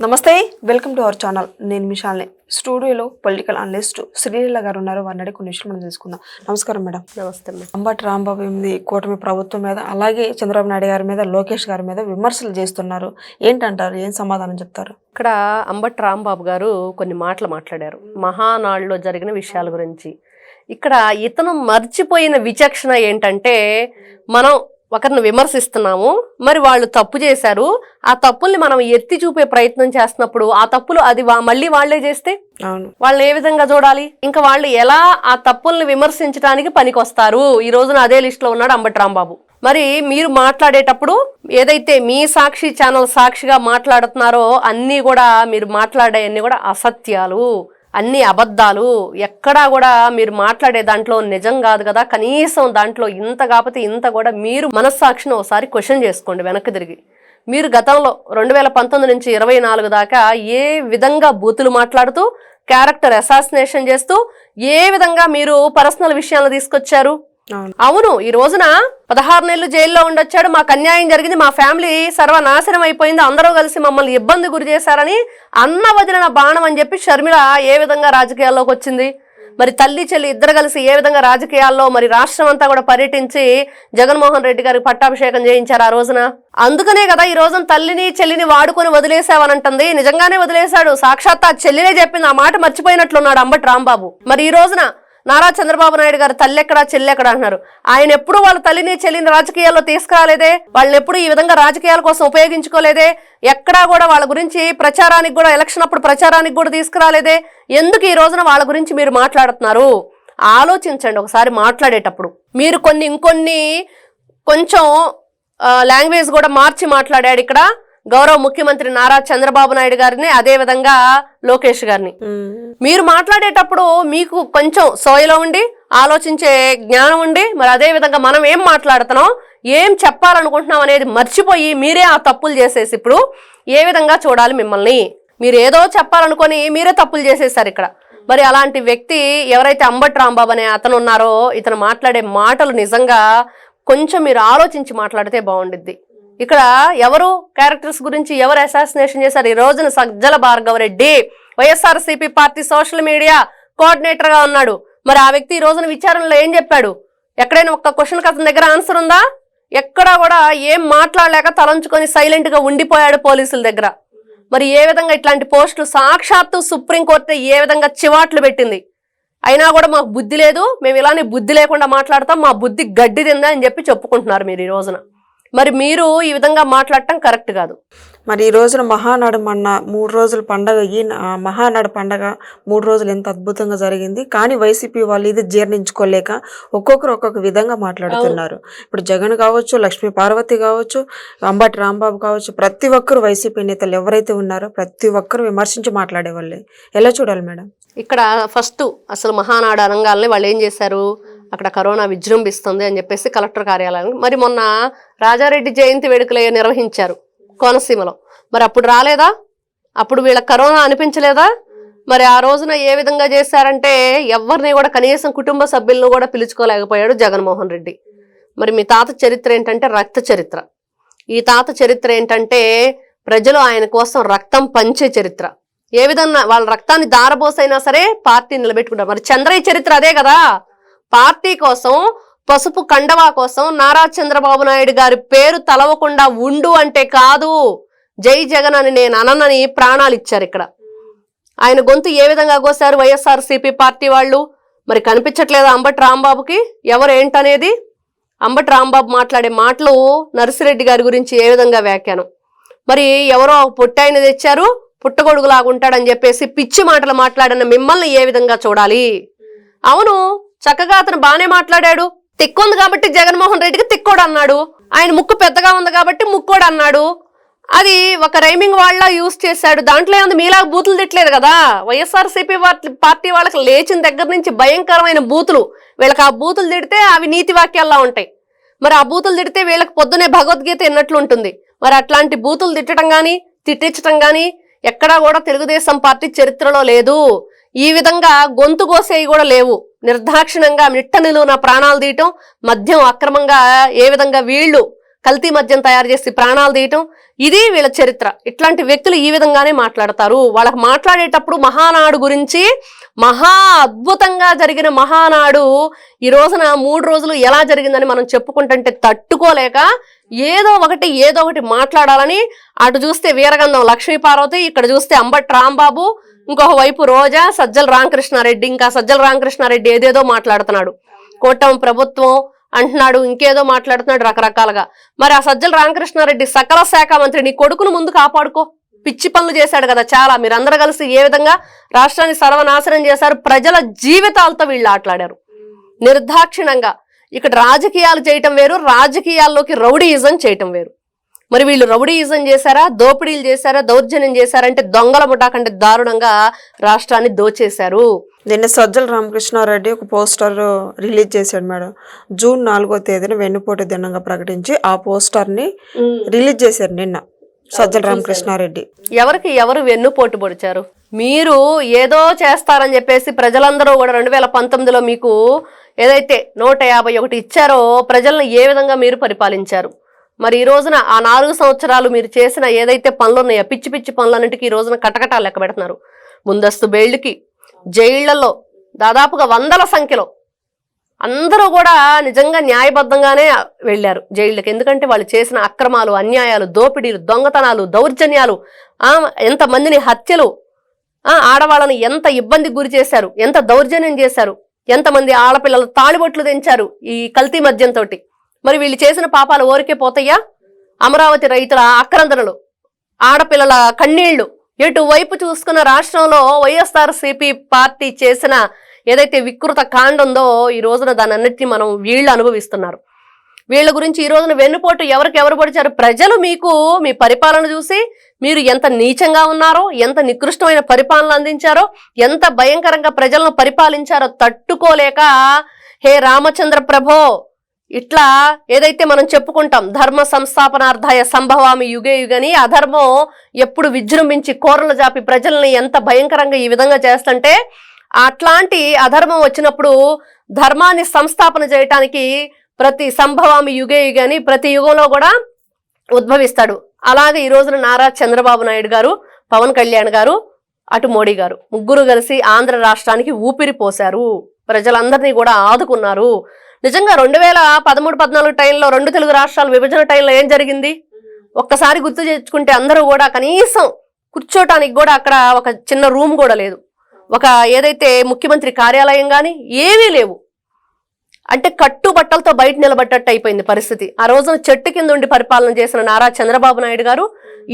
నమస్తే welcome to our channel. నేను మిషాల్ని స్టూడియోలో పొలిటికల్ అనలిస్ట్ శ్రీలీల గారు ఉన్నారు. వారిని కొన్ని విషయాలు మనం తెలుసుకుందాం. నమస్కారం మేడం. నమస్తే అమ్మా. అంబటి రాంబాబు ఎనిమిది కూటమి ప్రభుత్వం మీద అలాగే చంద్రబాబు నాయుడు గారి మీద లోకేష్ గారి మీద విమర్శలు చేస్తున్నారు. ఏంటంటారు? ఏం సమాధానం చెప్తారు? ఇక్కడ అంబటి రాంబాబు గారు కొన్ని మాటలు మాట్లాడారు. మహానాడులో జరిగిన విషయాల గురించి. ఇక్కడ ఇతను మర్చిపోయిన విచక్షణ ఏంటంటే మనం ఒకరిని విమర్శిస్తున్నాము మరి వాళ్ళు తప్పు చేశారు. ఆ తప్పుల్ని మనం ఎత్తి చూపే ప్రయత్నం చేస్తున్నప్పుడు ఆ తప్పులు అది మళ్ళీ వాళ్ళే చేస్తే? వాళ్ళని ఏ విధంగా చూడాలి? ఇంకా వాళ్ళు ఎలా ఆ తప్పుల్ని విమర్శించడానికి పనికొస్తారు? ఈ రోజున అదే లిస్ట్లో ఉన్నాడు అంబటి రాంబాబు. మరి మీరు మాట్లాడేటప్పుడు ఏదైతే మీ సాక్షి ఛానల్ సాక్షిగా మాట్లాడుతున్నారో అన్నీ కూడా మీరు మాట్లాడే అన్ని కూడా అసత్యాలు. అన్ని అబద్ధాలు ఎక్కడా కూడా మీరు మాట్లాడే దాంట్లో నిజం కాదు కదా. కనీసం దాంట్లో ఇంత కాకపోతే ఇంత కూడా మీరు మనస్సాక్షిని ఒకసారి క్వశ్చన్ చేసుకోండి వెనక్కి తిరిగి. మీరు గతంలో రెండు వేల పంతొమ్మిది నుంచి ఇరవై నాలుగు దాకా ఏ విధంగా బూతులు మాట్లాడుతూ క్యారెక్టర్ అసాసినేషన్ చేస్తూ ఏ విధంగా మీరు పర్సనల్ విషయాలను తీసుకొచ్చారు? అవును. ఈ రోజున పదహారు నెలలు జైల్లో ఉండొచ్చాడు. మాకు అన్యాయం జరిగింది. మా ఫ్యామిలీ సర్వనాశనం అయిపోయింది. అందరూ కలిసి మమ్మల్ని ఇబ్బంది గురి చేశారని అన్న వదిలిన బాణం అని చెప్పి షర్మిల ఏ విధంగా రాజకీయాల్లోకి వచ్చింది? మరి తల్లి చెల్లి ఇద్దరు కలిసి ఏ విధంగా రాజకీయాల్లో మరి రాష్ట్రం అంతా కూడా పర్యటించి జగన్మోహన్ రెడ్డి గారికి పట్టాభిషేకం చేయించారు ఆ రోజున? అందుకనే కదా ఈ రోజున తల్లిని చెల్లిని వాడుకొని వదిలేసావనంటుంది. నిజంగానే వదిలేశాడు. సాక్షాత్ ఆ చెల్లినే చెప్పింది. ఆ మాట మర్చిపోయినట్లున్నాడు అంబటి రాంబాబు. మరి ఈ రోజున నారా చంద్రబాబు నాయుడు గారు తల్లెక్కడా చెల్లెక్కడా అంటున్నారు. ఆయన ఎప్పుడు వాళ్ళ తల్లిని చెల్లిని రాజకీయాల్లో తీసుకురాలేదే. వాళ్ళని ఎప్పుడు ఈ విధంగా రాజకీయాల కోసం ఉపయోగించుకోలేదే. ఎక్కడా కూడా వాళ్ళ గురించి ప్రచారానికి కూడా ఎలక్షన్ అప్పుడు ప్రచారానికి కూడా తీసుకురాలేదే. ఎందుకు ఈ రోజున వాళ్ళ గురించి మీరు మాట్లాడుతున్నారు? ఆలోచించండి ఒకసారి మాట్లాడేటప్పుడు. మీరు కొన్ని ఇంకొన్ని కొంచెం లాంగ్వేజ్ కూడా మార్చి మాట్లాడాడు ఇక్కడ. గౌరవ ముఖ్యమంత్రి నారా చంద్రబాబు నాయుడు గారిని అదే విధంగా లోకేష్ గారిని. మీరు మాట్లాడేటప్పుడు మీకు కొంచెం సోయలో ఉండి ఆలోచించే జ్ఞానం ఉండి మరి అదే విధంగా మనం ఏం మాట్లాడుతున్నాం ఏం చెప్పాలనుకుంటున్నాం అనేది మర్చిపోయి మీరే ఆ తప్పులు చేసేసి ఇప్పుడు ఏ విధంగా చూడాలి మిమ్మల్ని? మీరు ఏదో చెప్పాలనుకొని మీరే తప్పులు చేసేసారు ఇక్కడ. మరి అలాంటి వ్యక్తి ఎవరైతే అంబటి రాంబాబు అనే అతను ఉన్నారో ఇతను మాట్లాడే మాటలు నిజంగా కొంచెం మీరు ఆలోచించి మాట్లాడితే బాగుండిద్ది. ఇక్కడ ఎవరు క్యారెక్టర్స్ గురించి ఎవరు అసాసినేషన్ చేశారు? ఈ రోజున Sajjala Bhargava Reddy YSRCP party social media కోఆర్డినేటర్గా ఉన్నాడు. మరి ఆ వ్యక్తి ఈ రోజున విచారణలో ఏం చెప్పాడు? ఎక్కడైనా ఒక్క క్వశ్చన్ అతని దగ్గర ఆన్సర్ ఉందా? ఎక్కడా కూడా ఏం మాట్లాడలేక తలంచుకొని సైలెంట్గా ఉండిపోయాడు పోలీసుల దగ్గర. మరి ఏ విధంగా ఇట్లాంటి పోస్టులు సాక్షాత్తు సుప్రీంకోర్టు ఏ విధంగా చివాట్లు పెట్టింది? అయినా కూడా మాకు బుద్ధి లేదు. మేము ఇలానే బుద్ధి లేకుండా మాట్లాడతాం. మా బుద్ధి గడ్డి తిందా అని చెప్పి చెప్పుకుంటున్నారు మీరు ఈ రోజున. మరి మీరు ఈ విధంగా మాట్లాడటం కరెక్ట్ కాదు. మరి ఈ రోజున మహానాడు మన్న మూడు రోజుల పండగ ఈ మహానాడు పండగ మూడు రోజులు ఎంత అద్భుతంగా జరిగింది. కానీ వైసీపీ వాళ్ళు ఇది జీర్ణించుకోలేక ఒక్కొక్కరు ఒక్కొక్క విధంగా మాట్లాడుతున్నారు. ఇప్పుడు జగన్ కావచ్చు లక్ష్మీ పార్వతి కావచ్చు అంబటి రాంబాబు కావచ్చు ప్రతి ఒక్కరు వైసీపీ నేతలు ఎవరైతే ఉన్నారో ప్రతి ఒక్కరు విమర్శించి మాట్లాడే వాళ్ళే ఎలా చూడాలి మేడం? ఇక్కడ ఫస్ట్ అసలు మహానాడు అనంగాల్ని వాళ్ళు ఏం చేశారు? అక్కడ కరోనా విజృంభిస్తుంది అని చెప్పేసి కలెక్టర్ కార్యాలయం. మరి మొన్న రాజారెడ్డి జయంతి వేడుకలు నిర్వహించారు కోనసీమలో. మరి అప్పుడు రాలేదా? అప్పుడు వీళ్ళ కరోనా అనిపించలేదా? మరి ఆ రోజున ఏ విధంగా చేశారంటే ఎవరిని కూడా కనీసం కుటుంబ సభ్యులను కూడా పిలుచుకోలేకపోయాడు జగన్మోహన్ రెడ్డి. మరి మీ తాత చరిత్ర ఏంటంటే రక్త చరిత్ర. ఈ తాత చరిత్ర ఏంటంటే ప్రజలు ఆయన కోసం రక్తం పంచే చరిత్ర. ఏ విధంగా వాళ్ళ రక్తాన్ని దారబోసైనా సరే పార్టీ నిలబెట్టుకుంటారు. మరి చంద్రయ్య చరిత్ర అదే కదా? పార్టీ కోసం పసుపు కండవా కోసం నారా చంద్రబాబు నాయుడు గారి పేరు తలవకుండా ఉండు అంటే కాదు. జై జగన్ అని నేను అననని ప్రాణాలు ఇచ్చారు ఇక్కడ. ఆయన గొంతు ఏ విధంగా కోసారు వైఎస్ఆర్ సిపి పార్టీ వాళ్ళు? మరి కనిపించట్లేదా అంబటి రాంబాబుకి? ఎవరు ఏంటనేది అంబటి రాంబాబు మాట్లాడే మాటలు నర్సిరెడ్డి గారి గురించి ఏ విధంగా వ్యాఖ్యానం? మరి ఎవరో పుట్టాయన తెచ్చారు పుట్టగొడుగులాగా ఉంటాడని చెప్పేసి పిచ్చి మాటలు మాట్లాడిన మిమ్మల్ని ఏ విధంగా చూడాలి? అవును చక్కగా అతను బానే మాట్లాడాడు. తిక్కుంది కాబట్టి జగన్మోహన్ రెడ్డికి తిక్కోడు అన్నాడు. ఆయన ముక్కు పెద్దగా ఉంది కాబట్టి ముక్కోడు అన్నాడు. అది ఒక రైమింగ్ వాళ్ళ యూస్ చేశాడు. దాంట్లో ఏముంది? మీలా బూతులు తిట్టలేదు కదా? వైఎస్ఆర్సీపీ పార్టీ వాళ్ళకి లేచిన దగ్గర నుంచి భయంకరమైన బూతులు. వీళ్ళకి ఆ బూతులు తిడితే అవి నీతి వాక్యాల్లా ఉంటాయి. మరి ఆ బూతులు తిడితే వీళ్ళకి పొద్దునే భగవద్గీత ఎన్నట్లు ఉంటుంది మరి అట్లాంటి బూతులు తిట్టడం కానీ తిట్టించడం కానీ ఎక్కడా కూడా తెలుగుదేశం పార్టీ చరిత్రలో లేదు. ఈ విధంగా గొంతు కోసేవి కూడా లేవు. నిర్దాక్షిణంగా నిట్ట నా ప్రాణాలు తీయటం మద్యం అక్రమంగా ఏ విధంగా వీళ్ళు కల్తీ మద్యం తయారు చేసి ప్రాణాలు తీయటం ఇది వీళ్ళ చరిత్ర. ఇట్లాంటి వ్యక్తులు ఈ విధంగానే మాట్లాడతారు. వాళ్ళకి మాట్లాడేటప్పుడు మహానాడు గురించి మహా అద్భుతంగా జరిగిన మహానాడు ఈ రోజున మూడు రోజులు ఎలా జరిగిందని మనం చెప్పుకుంటుంటే తట్టుకోలేక ఏదో ఒకటి ఏదో ఒకటి మాట్లాడాలని అటు చూస్తే వీరగంధం లక్ష్మీ పార్వతి ఇక్కడ చూస్తే అంబట్ రాంబాబు ఇంకొక వైపు రోజా సజ్జల రామకృష్ణారెడ్డి. ఇంకా సజ్జల రామకృష్ణారెడ్డి ఏదేదో మాట్లాడుతున్నాడు. కూటమి ప్రభుత్వం అంటున్నాడు ఇంకేదో మాట్లాడుతున్నాడు రకరకాలుగా. మరి ఆ సజ్జల రామకృష్ణారెడ్డి సకల శాఖ మంత్రి నీ కొడుకును ముందు కాపాడుకో. పిచ్చి పనులు చేశాడు కదా చాలా. మీరందరూ కలిసి ఏ విధంగా రాష్ట్రాన్ని సర్వనాశనం చేశారు? ప్రజల జీవితాలతో వీళ్ళు ఆటలాడారు. నిర్దాక్షిణంగా ఇక్కడ రాజకీయాలు చేయటం వేరు రాజకీయాల్లోకి రౌడీయిజం చేయటం వేరు. మరి వీళ్ళు రౌడీయిజం చేశారా దోపిడీలు చేశారా దౌర్జన్యం చేశారంటే దొంగల ముఠా కంటే దారుణంగా రాష్ట్రాన్ని దోచేశారు. నిన్న సజ్జల రామకృష్ణారెడ్డి ఒక పోస్టర్ రిలీజ్ చేశాడు మేడం. జూన్ నాలుగో తేదీన వెన్నుపోటు దినంగా ప్రకటించి ఆ పోస్టర్ని రిలీజ్ చేశారు నిన్న సజ్జల రామకృష్ణారెడ్డి. ఎవరికి ఎవరు వెన్నుపోటు పొడిచారు? మీరు ఏదో చేస్తారని చెప్పేసి ప్రజలందరూ కూడా రెండు వేల పంతొమ్మిదిలో మీకు ఏదైతే నూట యాభై ఒకటి ఇచ్చారో ప్రజలను ఏ విధంగా మీరు పరిపాలించారు? మరి ఈ రోజున ఆ నాలుగు సంవత్సరాలు మీరు చేసిన ఏదైతే పనులు ఉన్నాయో పిచ్చి పిచ్చి పనులన్నింటికి ఈ రోజున కటకటాలు లెక్క పెడుతున్నారు. ముందస్తు బెయిల్కి జైళ్ళలో దాదాపుగా వందల సంఖ్యలో అందరూ కూడా నిజంగా న్యాయబద్ధంగానే వెళ్ళారు జైళ్ళకి. ఎందుకంటే వాళ్ళు చేసిన అక్రమాలు అన్యాయాలు దోపిడీలు దొంగతనాలు దౌర్జన్యాలు ఎంతమందిని హత్యలు ఆడవాళ్ళని ఎంత ఇబ్బందికి గురి చేశారు ఎంత దౌర్జన్యం చేశారు ఎంతమంది ఆడపిల్లలు తాళిబొట్లు తెంచారు ఈ కల్తీ మద్యంతో మరి వీళ్ళు చేసిన పాపాలు ఓరికే పోతాయా అమరావతి రైతుల ఆక్రందనలు ఆడపిల్లల కన్నీళ్ళు. ఎటువైపు చూసుకున్న రాష్ట్రంలో వైఎస్ఆర్ సిపి పార్టీ చేసిన ఏదైతే వికృత కాండ ఉందో ఈ రోజున దాని మనం వీళ్ళు అనుభవిస్తున్నారు. వీళ్ళ గురించి ఈ రోజున వెన్నుపోటు ఎవరికి ఎవరు పడిచారు? ప్రజలు మీకు మీ పరిపాలన చూసి మీరు ఎంత నీచంగా ఉన్నారో ఎంత నికృష్టమైన పరిపాలన అందించారో ఎంత భయంకరంగా ప్రజలను పరిపాలించారో తట్టుకోలేక హే రామచంద్ర ప్రభో ఇట్లా ఏదైతే మనం చెప్పుకుంటాం ధర్మ సంస్థాపనార్థాయ సంభవామి యుగే యుగని అధర్మం ఎప్పుడు విజృంభించి కోరలు జాపి ప్రజల్ని ఎంత భయంకరంగా ఈ విధంగా చేస్తుంటే అట్లాంటి అధర్మం వచ్చినప్పుడు ధర్మాన్ని సంస్థాపన చేయటానికి ప్రతి సంభవామి యుగే యుగని ప్రతి యుగంలో కూడా ఉద్భవిస్తాడు. అలాగే ఈ రోజున నారా చంద్రబాబు నాయుడు గారు పవన్ కళ్యాణ్ గారు అటు మోడీ గారు ముగ్గురు కలిసి ఆంధ్ర రాష్ట్రానికి ఊపిరి పోశారు. ప్రజలందరినీ కూడా ఆదుకున్నారు. నిజంగా రెండు వేల పదమూడు పద్నాలుగు టైంలో రెండు తెలుగు రాష్ట్రాల విభజన టైంలో ఏం జరిగింది? ఒక్కసారి గుర్తు చేసుకుంటే అందరూ కూడా కనీసం కూర్చోటానికి కూడా అక్కడ ఒక చిన్న రూమ్ కూడా లేదు. ఒక ఏదైతే ముఖ్యమంత్రి కార్యాలయం కానీ ఏమీ లేవు. అంటే కట్టు బట్టలతో బయట నిలబడ్డట్టు అయిపోయింది పరిస్థితి. ఆ రోజున చెట్టు కింద ఉండి పరిపాలన చేసిన నారా చంద్రబాబు నాయుడు గారు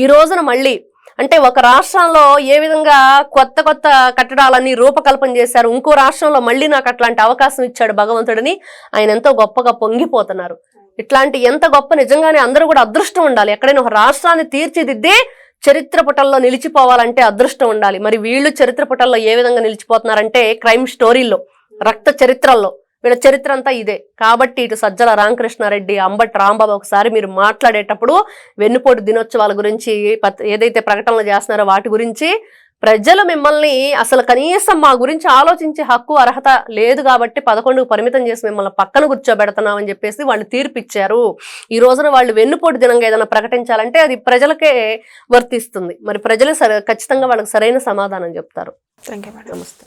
ఈ రోజున మళ్ళీ అంటే ఒక రాష్ట్రంలో ఏ విధంగా కొత్త కొత్త కట్టడాలన్నీ రూపకల్పన చేశారు ఇంకో రాష్ట్రంలో మళ్ళీ నాకు అట్లాంటి అవకాశం ఇచ్చాడు భగవంతుడిని ఆయన ఎంతో గొప్పగా పొంగిపోతున్నారు. ఇట్లాంటి ఎంత గొప్ప నిజంగానే అందరూ కూడా అదృష్టం ఉండాలి. ఎక్కడైనా ఒక రాష్ట్రాన్ని తీర్చిదిద్దే చరిత్ర పుటల్లో నిలిచిపోవాలంటే అదృష్టం ఉండాలి. మరి వీళ్ళు చరిత్ర పుటల్లో ఏ విధంగా నిలిచిపోతున్నారంటే క్రైమ్ స్టోరీల్లో రక్త చరిత్రల్లో. వీళ్ళ చరిత్ర అంతా ఇదే. కాబట్టి ఇటు సజ్జల రామకృష్ణారెడ్డి అంబట్ రాంబాబు ఒకసారి మీరు మాట్లాడేటప్పుడు వెన్నుపోటు దినోత్సవాల గురించి ఏదైతే ప్రకటనలు చేస్తున్నారో వాటి గురించి ప్రజలు మిమ్మల్ని అసలు కనీసం మా గురించి ఆలోచించే హక్కు అర్హత లేదు కాబట్టి పదకొండుకు పరిమితం చేసి మిమ్మల్ని పక్కన కూర్చోబెడుతున్నామని చెప్పేసి వాళ్ళు తీర్పిచ్చారు. ఈ రోజున వాళ్ళు వెన్నుపోటు దినంగా ఏదైనా ప్రకటించాలంటే అది ప్రజలకే వర్తిస్తుంది. మరి ప్రజలు సరే ఖచ్చితంగా వాళ్ళకి సరైన సమాధానం చెప్తారు. థ్యాంక్ యూ నమస్తే.